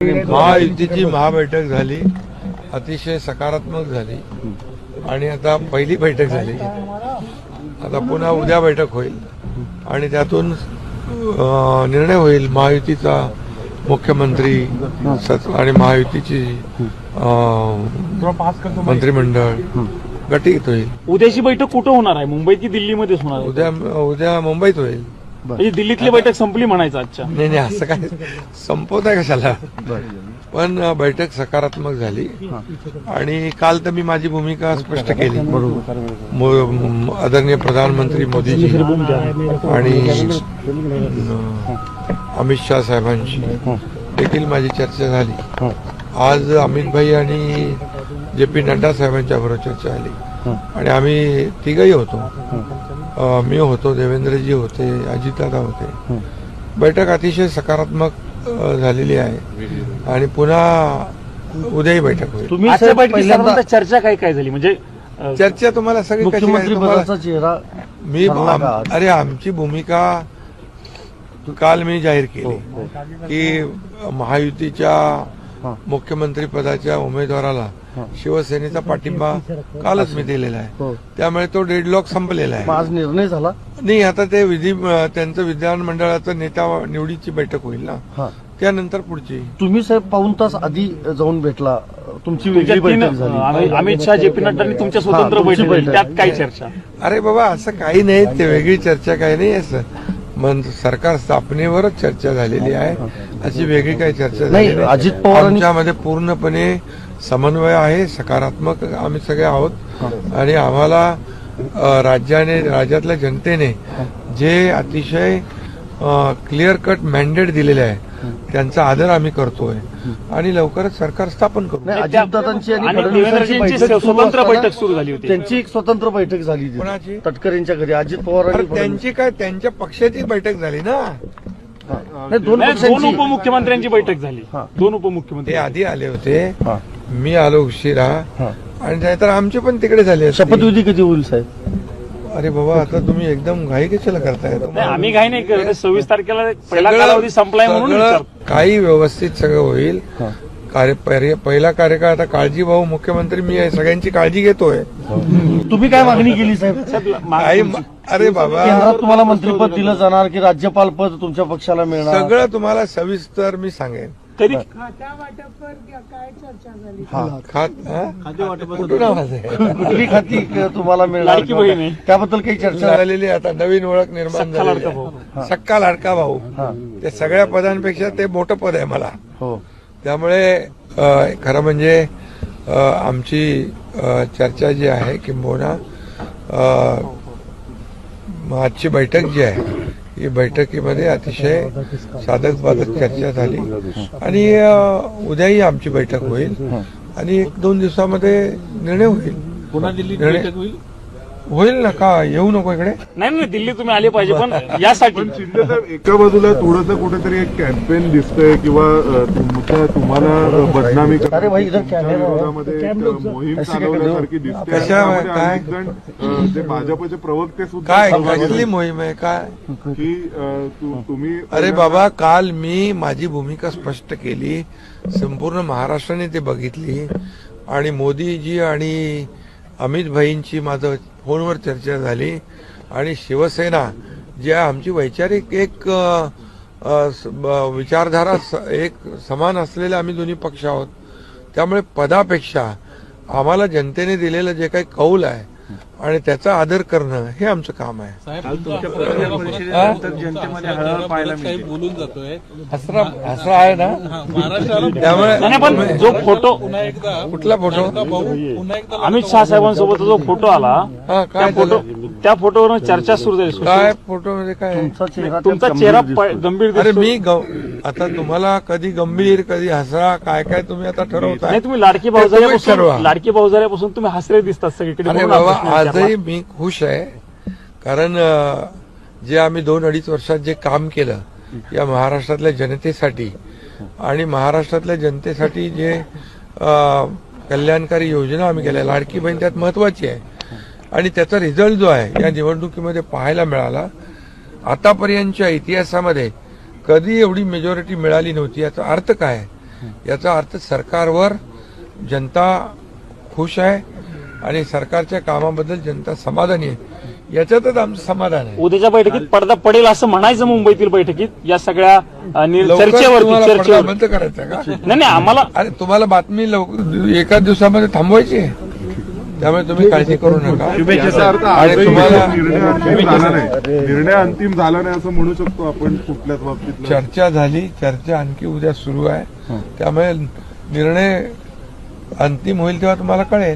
महायुतीची महाबैठक झाली अतिशय सकारात्मक झाली आणि आता पहिली बैठक झाली. आता पुन्हा उद्या बैठक होईल आणि त्यातून निर्णय होईल महायुतीचा मुख्यमंत्री आणि महायुतीची मंत्रिमंडळ गटीत होईल. उद्याची बैठक कुठं होणार आहे? मुंबईत की दिल्लीमध्येच होणार आहे? उद्या उद्या मुंबईत होईल. म्हणजे दिल्लीतली बैठक संपली म्हणायचं आजच्या. नाही नाही असं काय संपवत आहे कशाला? पण बैठक सकारात्मक झाली. आणि काल तर मी माझी भूमिका स्पष्ट केली. आदरणीय प्रधानमंत्री मोदीजी आणि अमित शहा साहेबांशी देखील माझी चर्चा झाली. आज अमित भाई आणि जे पी नड्डा साहेबांच्या बरोबर चर्चा झाली. आणि आम्ही तिघही होतो. मी होतो देवेंद्रजी होते अजितदादा होते. बैठक अतिशय सकारात्मक झालेली आहे. आणि पुन्हा उद्याही बैठक होईल. चर्चा काय काय झाली? म्हणजे चर्चा तुम्हाला सगळी मी? अरे आमची भूमिका काल मी जाहीर केली. की महायुतीच्या हा. मुख्यमंत्री पदाच्या उमेदवाराला शिवसेनेचा पाठिंबा कालच मी दिलेला आहे. हो. त्यामुळे तो डेडलॉक संपलेला आहे. आज निर्णय झाला? नाही आता ते विधी त्यांचं विधानमंडळाचं नेत्या निवडीची बैठक होईल ना. त्यानंतर पुढची. तुम्ही साहेब पाऊन तास आधी जाऊन भेटला. तुमची वेगळी बैठक झाली. अमित- शहा जे पी नड्डांनी तुमच्या स्वतंत्र. बैठक. त्यात काय चर्चा? अरे बाबा असं काही नाही. ते वेगळी चर्चा काही नाही असं. मन सरकार स्थापनेवरच चर्चा झालेली आहे. अशी वेगळी काही चर्चा नाही, झाली अजित आमच्यामध्ये पूर्णपणे समन्वय आहे सकारात्मक आम्ही सगळे आहोत. आणि आम्हाला राज्याने राज्यातल्या जनतेने जे अतिशय क्लिअर कट मॅन्डेट दिलेले आहे त्यांचा आदर आम्ही करतोय आणि लवकरच सरकार स्थापन करू अजितदादांची आणि फडणवीसांची स्वतंत्र बैठक सुरू झाली होती. त्यांची एक स्वतंत्र बैठक झाली. कोणाची? तटकर यांच्या घरी अजित पवार. त्यांची काय त्यांच्या पक्षाची बैठक झाली ना. नाही, दोन उपमुख्यमंत्र्यांची बैठक झाली हा. दोन उपमुख्यमंत्री आधी आले होते. मी आलो उशिरा. आणि नाहीतर आमचे पण तिकडे झाले. शपथविधी कधी होईल साहेब अरे बाबा आता तुम्ही एकदम घाई कशाला करताय. नाही आम्ही काही नाही करत. सव्वीस तारखेला पहिला सगळं- कालावधी संपलाय म्हणून सगळं काही व्यवस्थित सगळं होईल. कार्य पर्य- पहिला कार्यकाळ आता काळजी भाऊ मुख्यमंत्री मी आहे. सगळ्यांची काळजी घेतोय. तुम्ही काय मागणी केली साहेब? म- अरे बाबा. केंद्रात तुम्हाला मंत्रीपद दिलं जाणार की राज्यपाल पद तुमच्या पक्षाला मिळणार? सगळं तुम्हाला सविस्तर मी सांगेन. तरी खाता वाटपवर काय चर्चा झाली? हा. खात? कुठून आवाज आहे? कुठली खाती तुम्हाला मिळणार लाडकी बहीण आहे. त्याबद्दल काही चर्चा झालेली आता नवीन ओळख निर्माण झालेली लाडका आहे. सक्का लाडका भाऊ. हा. ते सगळ्या पदांपेक्षा ते मोठं पद आहे मला. हो. त्यामुळे अ, खरं म्हणजे अ, आमची अ, चर्चा जी आहे किंबहुना अ, आजची बैठक जी आहे ही बैठकीमध्ये अतिशय साधक बाधक चर्चा झाली. आणि उद्याही आमची बैठक होईल. आणि एक दोन दिवसामध्ये निर्णय होईल. पुन्हा दिल्लीत निर्णय- होईल ना का? येऊ नको इकडे. नाही नाही दिल्ली तुम्ही आले पाहिजे पण यासाठी. पण शिंदे साहेब एका बाजूला थोडंसं कुठेतरी एक कॅम्पेन दिसतंय किंवा तुमच्या तुम्हाला बदनामी अरे भाई, इधर कॅमेरा. विरोधामध्ये एक मोहीम चालवण्यासारखी हो? दिसते. त्यामध्ये काय? अनेक जण, अ, जे भाजपचे प्रवक्ते सुद्धा काय? सहभागी कसली. मोहीम आहे? काय? की अ, तु- तुम्ही अरे बाबा काल मी माझी भूमिका स्पष्ट केली. संपूर्ण महाराष्ट्राने ते बघितली. आणि मोदीजी आणि अमित भाईंची माझं फोनवर चर्चा झाली. आणि शिवसेना जी आहे आमची वैचारिक एक ब- विचारधारा स- एक समान असलेले आम्ही दोन्ही पक्ष आहोत. त्यामुळे पदापेक्षा आम्हाला जनतेने दिलेलं जे काही कौल आहे आणि त्याचा आदर करणं हे आमचं काम आहे काही बोलून जातोय हसरा हसरा आहे ना त्यामुळे पण जो फोटो पुन्हा एकदा कुठला फोटो भाऊ पुन्हा एकदा अमित शहा साहेबांसोबत जो फोटो आला हा त्या काय फोटो? त्या फोटोवर चर्चा सुरू झाली काय फोटो मध्ये काय? तुमचा चेहरा तुमचा त्यात चेहरा गंभीर प- दिसतोय. गंभीर अरे दिसतो. मी ग- आता तुम्हाला कधी गंभीर कधी हसरा काय काय तुम्ही आता ठरवताय नाही तुम्ही लाडकी ते तुम्हीच ठरवा. भाऊजाऱ्यापासून लाडकी भाऊजाऱ्यापासून तुम्ही हसरे दिसतात सगळीकडे अरे म्हणून बाबा. आजही मी खुश आहे. कारण जे आम्ही दोन अडीच वर्षात जे काम केलं या महाराष्ट्रातल्या जनतेसाठी आणि महाराष्ट्रातल्या जनतेसाठी जे कल्याणकारी योजना आम्ही केल्या. लाडकी बहीण त्यात महत्वाची आहे. आणि त्याचा रिझल्ट जो आहे या निवडणुकीमध्ये पाहायला मिळाला. आतापर्यंतच्या इतिहासामध्ये कधी एवढी मेजॉरिटी मिळाली नव्हती याचा अर्थ काय? याचा अर्थ सरकारवर जनता खुश आहे आणि सरकारच्या कामाबद्दल जनता समाधानी आहे. याच्यातच आमचं समाधान आहे. उद्याच्या बैठकीत पडदा पडेल असं म्हणायचं मुंबईतील बैठकीत या सगळ्या अ, निर्- लवकर चर्चेवरती तुम्हाला पडदा चर्चेवर बंद करायचा का? नाही नाही आम्हाला अरे तुम्हाला बातमी लवकर एका दिवसामध्ये थांबवायची आहे. त्यामुळे तुम्ही काळजी करू नका. याचा अर्थ आणि आजही तुम्हाला निर्णय अंतिम झाला नाही. निर्णय अंतिम झाला नाही असं म्हणू शकतो आपण कुठल्याच बाबतीत चर्चा झाली. चर्चा आणखी उद्या सुरू आहे. त्यामुळे निर्णय अंतिम होईल तेव्हा तुम्हाला कळेल.